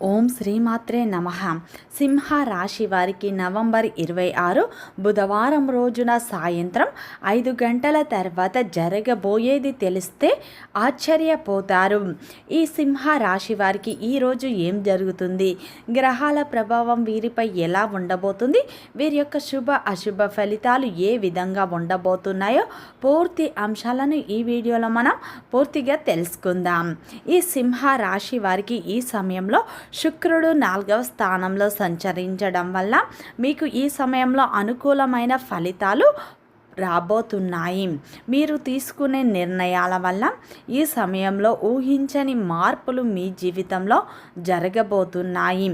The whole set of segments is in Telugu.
ఓం శ్రీమాత్రే నమ. సింహ రాశి వారికి నవంబర్ ఇరవై ఆరు బుధవారం రోజున సాయంత్రం ఐదు గంటల తర్వాత జరగబోయేది తెలిస్తే ఆశ్చర్యపోతారు. ఈ సింహ రాశి వారికి ఈరోజు ఏం జరుగుతుంది? గ్రహాల ప్రభావం వీరిపై ఎలా ఉండబోతుంది? వీరి యొక్క శుభ అశుభ ఫలితాలు ఏ విధంగా ఉండబోతున్నాయో పూర్తి అంశాలను ఈ వీడియోలో మనం పూర్తిగా తెలుసుకుందాం. ఈ సింహ రాశి వారికి ఈ సమయంలో శుక్రుడు నాలుగవ స్థానంలో సంచరించడం వల్ల మీకు ఈ సమయంలో అనుకూలమైన ఫలితాలు రాబోతున్నాయి. మీరు తీసుకునే నిర్ణయాల వల్ల ఈ సమయంలో ఊహించని మార్పులు మీ జీవితంలో జరగబోతున్నాయి.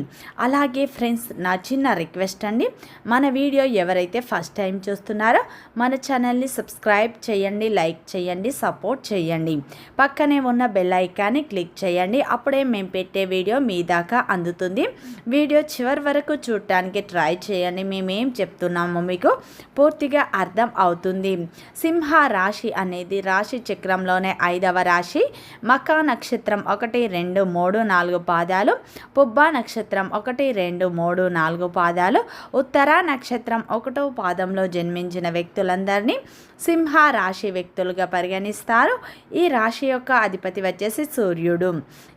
అలాగే ఫ్రెండ్స్ నా చిన్న రిక్వెస్ట్ అండి. మన వీడియో ఎవరైతే ఫస్ట్ టైం చూస్తున్నారో మన ఛానల్ని సబ్స్క్రైబ్ చేయండి లైక్ చేయండి సపోర్ట్ చేయండి. పక్కనే ఉన్న బెల్ ఐకాన్ని క్లిక్ చేయండి. అప్పుడే మేము పెట్టే వీడియో మీ దాకా అందుతుంది. వీడియో చివరి వరకు చూడటానికి ట్రై చేయండి. మేమేం చెప్తున్నామో మీకు పూర్తిగా అర్థం అవుతుంది అవుతుంది. సింహ రాశి అనేది రాశి చక్రంలోనే ఐదవ రాశి. మకా నక్షత్రం ఒకటి రెండు మూడు నాలుగు పాదాలు. పుబ్బా నక్షత్రం ఒకటి రెండు మూడు నాలుగు పాదాలు. ఉత్తర నక్షత్రం ఒకటో పాదంలో జన్మించిన వ్యక్తులందరినీ సింహ రాశి వ్యక్తులుగా పరిగణిస్తారు. ఈ రాశి యొక్క అధిపతి వచ్చేసి సూర్యుడు.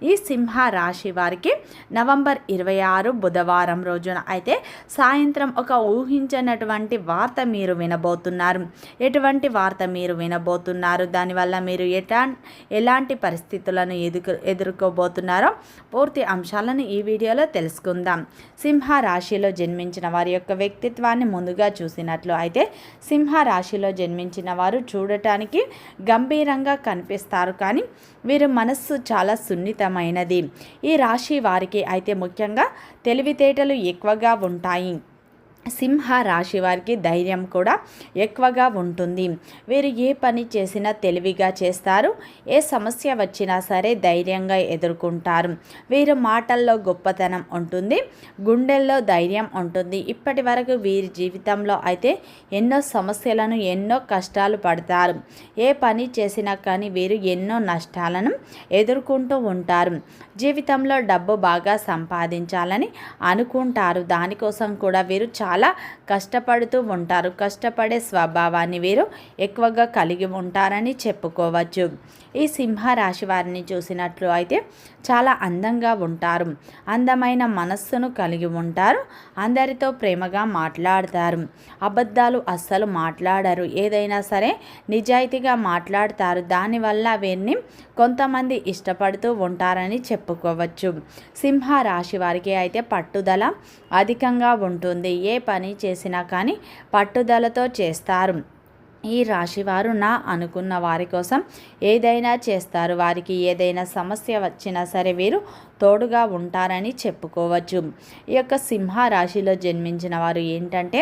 ఈ సింహ రాశి వారికి నవంబర్ ఇరవై ఆరు బుధవారం రోజున అయితే సాయంత్రం ఒక ఊహించినటువంటి వార్త మీరు వినబోతున్నారు. ఎటువంటి వార్త మీరు వినబోతున్నారు? దానివల్ల మీరు ఎటా ఎలాంటి పరిస్థితులను ఎదుకు ఎదుర్కోబోతున్నారో పూర్తి అంశాలను ఈ వీడియోలో తెలుసుకుందాం. సింహ రాశిలో జన్మించిన వారి యొక్క వ్యక్తిత్వాన్ని ముందుగా చూసినట్లు అయితే సింహ రాశిలో జన్మించిన వారు చూడటానికి గంభీరంగా కనిపిస్తారు కానీ వీరి మనస్సు చాలా సున్నితమైనది. ఈ రాశి వారికి అయితే ముఖ్యంగా తెలివితేటలు ఎక్కువగా ఉంటాయి. సింహ రాశి వారికి ధైర్యం కూడా ఎక్కువగా ఉంటుంది. వీరు ఏ పని చేసినా తెలివిగా చేస్తారు. ఏ సమస్య వచ్చినా సరే ధైర్యంగా ఎదుర్కొంటారు. వీరు మాటల్లో గొప్పతనం ఉంటుంది. గుండెల్లో ధైర్యం ఉంటుంది. ఇప్పటి వరకు వీరి జీవితంలో అయితే ఎన్నో సమస్యలను ఎన్నో కష్టాలు పడతారు. ఏ పని చేసినా కానీ వీరు ఎన్నో నష్టాలను ఎదుర్కొంటూ ఉంటారు. జీవితంలో డబ్బు బాగా సంపాదించాలని అనుకుంటారు. దానికోసం కూడా వీరు చాలా చాలా కష్టపడుతూ ఉంటారు. కష్టపడే స్వభావాన్ని వీరు ఎక్కువగా కలిగి ఉంటారని చెప్పుకోవచ్చు. ఈ సింహ రాశి వారిని చూసినట్లు అయితే చాలా అందంగా ఉంటారు. అందమైన మనస్సును కలిగి ఉంటారు. అందరితో ప్రేమగా మాట్లాడతారు. అబద్ధాలు అస్సలు మాట్లాడరు. ఏదైనా సరే నిజాయితీగా మాట్లాడతారు. దానివల్ల వీరిని కొంతమంది ఇష్టపడుతూ ఉంటారని చెప్పుకోవచ్చు. సింహ రాశి వారికి అయితే పట్టుదల అధికంగా ఉంటుంది. ఏ పని చేసినా కానీ పట్టుదలతో చేస్తారు. ఈ రాశివారు నా అనుకున్న వారి కోసం ఏదైనా చేస్తారు. వారికి ఏదైనా సమస్య వచ్చినా సరే వీరు తోడుగా ఉంటారని చెప్పుకోవచ్చు. ఈ యొక్క సింహ రాశిలో జన్మించిన వారు ఏంటంటే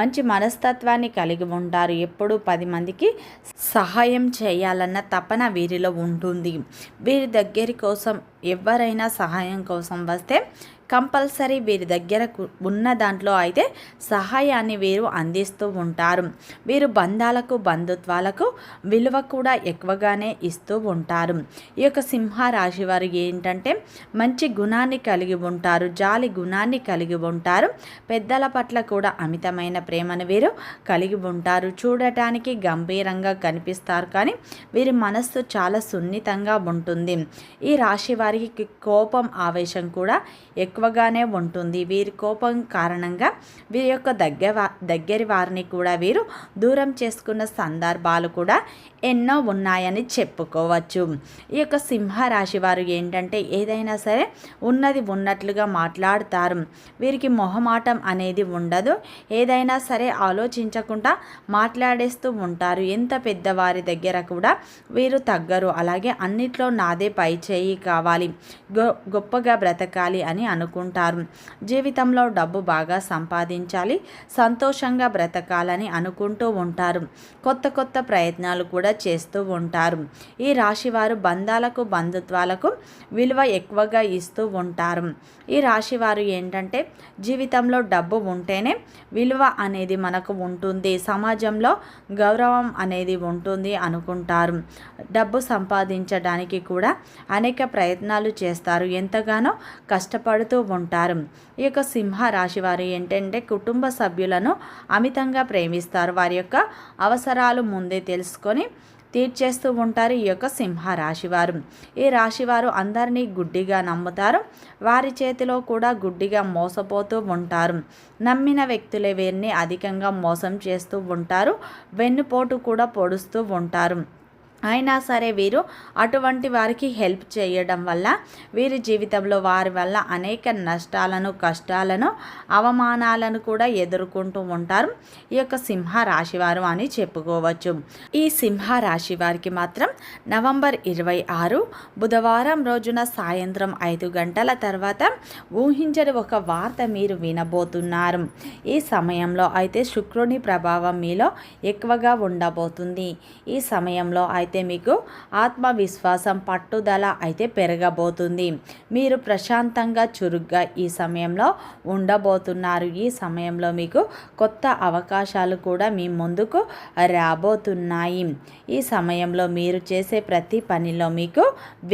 మంచి మనస్తత్వాన్ని కలిగి ఉంటారు. ఎప్పుడూ పది మందికి సహాయం చేయాలన్న తపన వీరిలో ఉంటుంది. వీరి దగ్గరి కోసం ఎవరైనా సహాయం కోసం వస్తే కంపల్సరీ వీరి దగ్గర ఉన్న దాంట్లో అయితే సహాయాన్ని వీరు అందిస్తూ ఉంటారు. వీరు బంధాలకు బంధుత్వాలకు విలువ కూడా ఎక్కువగానే ఇస్తూ ఉంటారు. ఈ యొక్క సింహ రాశి వారు ఏంటంటే మంచి గుణాన్ని కలిగి ఉంటారు జాలి గుణాన్ని కలిగి ఉంటారు. పెద్దల పట్ల కూడా అమితమైన ప్రేమను వీరు కలిగి ఉంటారు. చూడటానికి గంభీరంగా కనిపిస్తారు కానీ వీరి మనస్సు చాలా సున్నితంగా ఉంటుంది. ఈ రాశి వారికి కోపం ఆవేశం కూడా ఎక్కువ ఎక్కువగానే ఉంటుంది. వీరి కోపం కారణంగా వీరి యొక్క దగ్గర దగ్గరి వారిని కూడా వీరు దూరం చేసుకున్న సందర్భాలు కూడా ఎన్నో ఉన్నాయని చెప్పుకోవచ్చు. ఈ యొక్క సింహరాశి వారు ఏంటంటే ఏదైనా సరే ఉన్నది ఉన్నట్లుగా మాట్లాడతారు. వీరికి మొహమాటం అనేది ఉండదు. ఏదైనా సరే ఆలోచించకుండా మాట్లాడేస్తూ ఉంటారు. ఎంత పెద్దవారి దగ్గర కూడా వీరు తగ్గరు. అలాగే అన్నిట్లో నాదే పై చేయి కావాలి గొప్పగా బ్రతకాలి అని అను అనుకుంటారు. జీవితంలో డబ్బు బాగా సంపాదించాలి సంతోషంగా బ్రతకాలని అనుకుంటూ ఉంటారు. కొత్త కొత్త ప్రయత్నాలు కూడా చేస్తూ ఉంటారు. ఈ రాశివారు బంధాలకు బంధుత్వాలకు విలువ ఎక్కువగా ఇస్తూ ఉంటారు. ఈ రాశివారు ఏంటంటే జీవితంలో డబ్బు ఉంటేనే విలువ అనేది మనకు ఉంటుంది. సమాజంలో గౌరవం అనేది ఉంటుంది అనుకుంటారు. డబ్బు సంపాదించడానికి కూడా అనేక ప్రయత్నాలు చేస్తారు. ఎంతగానో కష్టపడుతూ ఉంటారు. ఈ యొక్క సింహ రాశి వారు ఏంటంటే కుటుంబ సభ్యులను అమితంగా ప్రేమిస్తారు. వారి యొక్క అవసరాలు ముందే తెలుసుకొని తీర్చేస్తూ ఉంటారు ఈ యొక్క సింహ రాశివారు ఈ రాశివారు అందరినీ గుడ్డిగా నమ్ముతారు. వారి చేతిలో కూడా గుడ్డిగా మోసపోతూ ఉంటారు. నమ్మిన వ్యక్తులే వీరిని అధికంగా మోసం చేస్తూ ఉంటారు. వెన్నుపోటు కూడా పొడుస్తూ ఉంటారు. అయినా సరే వీరు అటువంటి వారికి హెల్ప్ చేయడం వల్ల వీరి జీవితంలో వారి వల్ల అనేక నష్టాలను కష్టాలను అవమానాలను కూడా ఎదుర్కొంటూ ఉంటారు. ఈ యొక్క సింహ రాశివారు అని చెప్పుకోవచ్చు. ఈ సింహ రాశి వారికి మాత్రం నవంబర్ ఇరవై ఆరు బుధవారం రోజున సాయంత్రం ఐదు గంటల తర్వాత ఊహించని ఒక వార్త మీరు వినబోతున్నారు. ఈ సమయంలో అయితే శుక్రుని ప్రభావం మీలో ఎక్కువగా ఉండబోతుంది. ఈ సమయంలో అయితే అయితే మీకు ఆత్మవిశ్వాసం పట్టుదల అయితే పెరగబోతుంది. మీరు ప్రశాంతంగా చురుగ్గా ఈ సమయంలో ఉండబోతున్నారు. ఈ సమయంలో మీకు కొత్త అవకాశాలు కూడా మీ ముందుకు రాబోతున్నాయి. ఈ సమయంలో మీరు చేసే ప్రతి పనిలో మీకు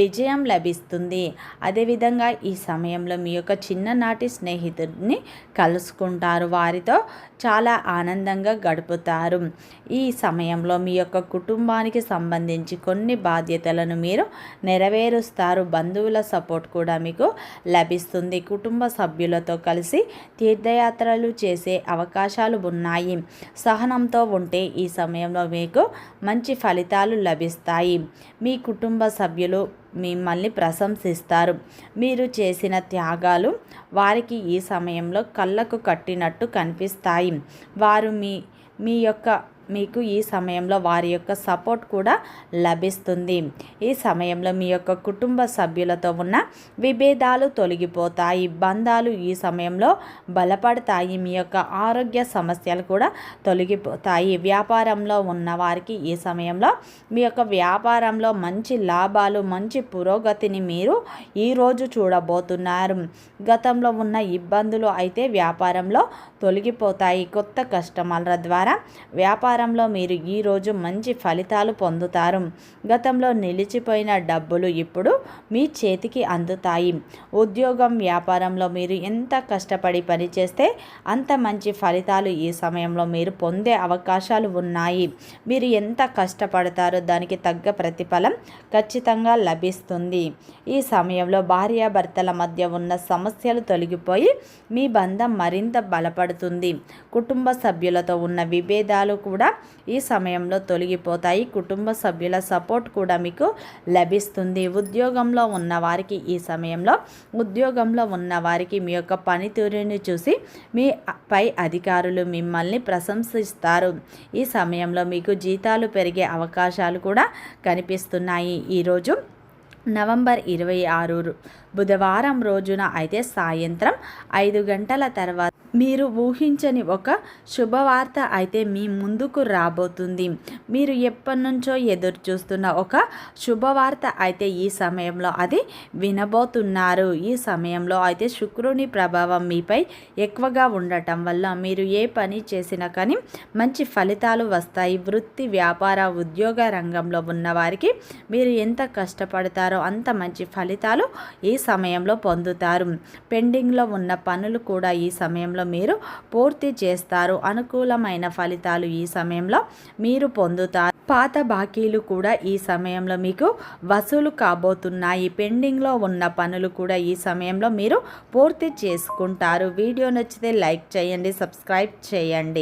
విజయం లభిస్తుంది. అదేవిధంగా ఈ సమయంలో మీ యొక్క చిన్ననాటి స్నేహితుడిని కలుసుకుంటారు. వారితో చాలా ఆనందంగా గడుపుతారు. ఈ సమయంలో మీ యొక్క కుటుంబానికి సంబంధించి కొన్ని బాధ్యతలను మీరు నెరవేరుస్తారు. బంధువుల సపోర్ట్ కూడా మీకు లభిస్తుంది. కుటుంబ సభ్యులతో కలిసి తీర్థయాత్రలు చేసే అవకాశాలు ఉన్నాయి. సహనంతో ఉంటే ఈ సమయంలో మీకు మంచి ఫలితాలు లభిస్తాయి. మీ కుటుంబ సభ్యులు మిమ్మల్ని ప్రశంసిస్తారు. మీరు చేసిన త్యాగాలు వారికి ఈ సమయంలో కళ్ళకు కట్టినట్టు కనిపిస్తాయి. వారు మీ మీ యొక్క మీకు ఈ సమయంలో వారి యొక్క సపోర్ట్ కూడా లభిస్తుంది. ఈ సమయంలో మీ యొక్క కుటుంబ సభ్యులతో ఉన్న విభేదాలు తొలగిపోతాయి. బంధాలు ఈ సమయంలో బలపడతాయి. మీ యొక్క ఆరోగ్య సమస్యలు కూడా తొలగిపోతాయి. వ్యాపారంలో ఉన్న వారికి ఈ సమయంలో మీ యొక్క వ్యాపారంలో మంచి లాభాలు మంచి పురోగతిని మీరు ఈరోజు చూడబోతున్నారు. గతంలో ఉన్న ఇబ్బందులు అయితే వ్యాపారంలో తొలగిపోతాయి. కొత్త కస్టమర్ల ద్వారా వ్యాపార వ్యాపారంలో మీరు ఈరోజు మంచి ఫలితాలు పొందుతారు. గతంలో నిలిచిపోయిన డబ్బులు ఇప్పుడు మీ చేతికి అందుతాయి. ఉద్యోగం వ్యాపారంలో మీరు ఎంత కష్టపడి పనిచేస్తే అంత మంచి ఫలితాలు ఈ సమయంలో మీరు పొందే అవకాశాలు ఉన్నాయి. మీరు ఎంత కష్టపడతారో దానికి తగ్గ ప్రతిఫలం ఖచ్చితంగా లభిస్తుంది. ఈ సమయంలో భార్యాభర్తల మధ్య ఉన్న సమస్యలు తొలగిపోయి మీ బంధం మరింత బలపడుతుంది. కుటుంబ సభ్యులతో ఉన్న విభేదాలు కూడా ఈ సమయంలో తొలగిపోతాయి. కుటుంబ సభ్యుల సపోర్ట్ కూడా మీకు లభిస్తుంది. ఉద్యోగంలో ఉన్న వారికి ఈ సమయంలో ఉద్యోగంలో ఉన్న వారికి మీ యొక్క పనితీరుని చూసి మీ పై అధికారులు మిమ్మల్ని ప్రశంసిస్తారు. ఈ సమయంలో మీకు జీతాలు పెరిగే అవకాశాలు కూడా కనిపిస్తున్నాయి. ఈరోజు నవంబర్ ఇరవై ఆరు బుధవారం రోజున అయితే సాయంత్రం ఐదు గంటల తర్వాత మీరు ఊహించని ఒక శుభవార్త అయితే మీ ముందుకు రాబోతుంది. మీరు ఎప్పటి నుంచో ఎదురు చూస్తున్న ఒక శుభవార్త అయితే ఈ సమయంలో అది వినబోతున్నారు. ఈ సమయంలో అయితే శుక్రుని ప్రభావం మీపై ఎక్కువగా ఉండటం వల్ల మీరు ఏ పని చేసినా కానీ మంచి ఫలితాలు వస్తాయి. వృత్తి వ్యాపార ఉద్యోగ రంగంలో ఉన్నవారికి మీరు ఎంత కష్టపడతారో అంత మంచి ఫలితాలు ఈ సమయంలో పొందుతారు. పెండింగ్లో ఉన్న పనులు కూడా ఈ సమయంలో మీరు పూర్తి చేస్తారు. అనుకూలమైన ఫలితాలు ఈ సమయంలో మీరు పొందుతారు. పాత బాకీలు కూడా ఈ సమయంలో మీకు వసూలు కాబోతున్నాయి. పెండింగ్లో ఉన్న పనులు కూడా ఈ సమయంలో మీరు పూర్తి చేసుకుంటారు. వీడియో నచ్చితే లైక్ చేయండి సబ్స్క్రైబ్ చేయండి.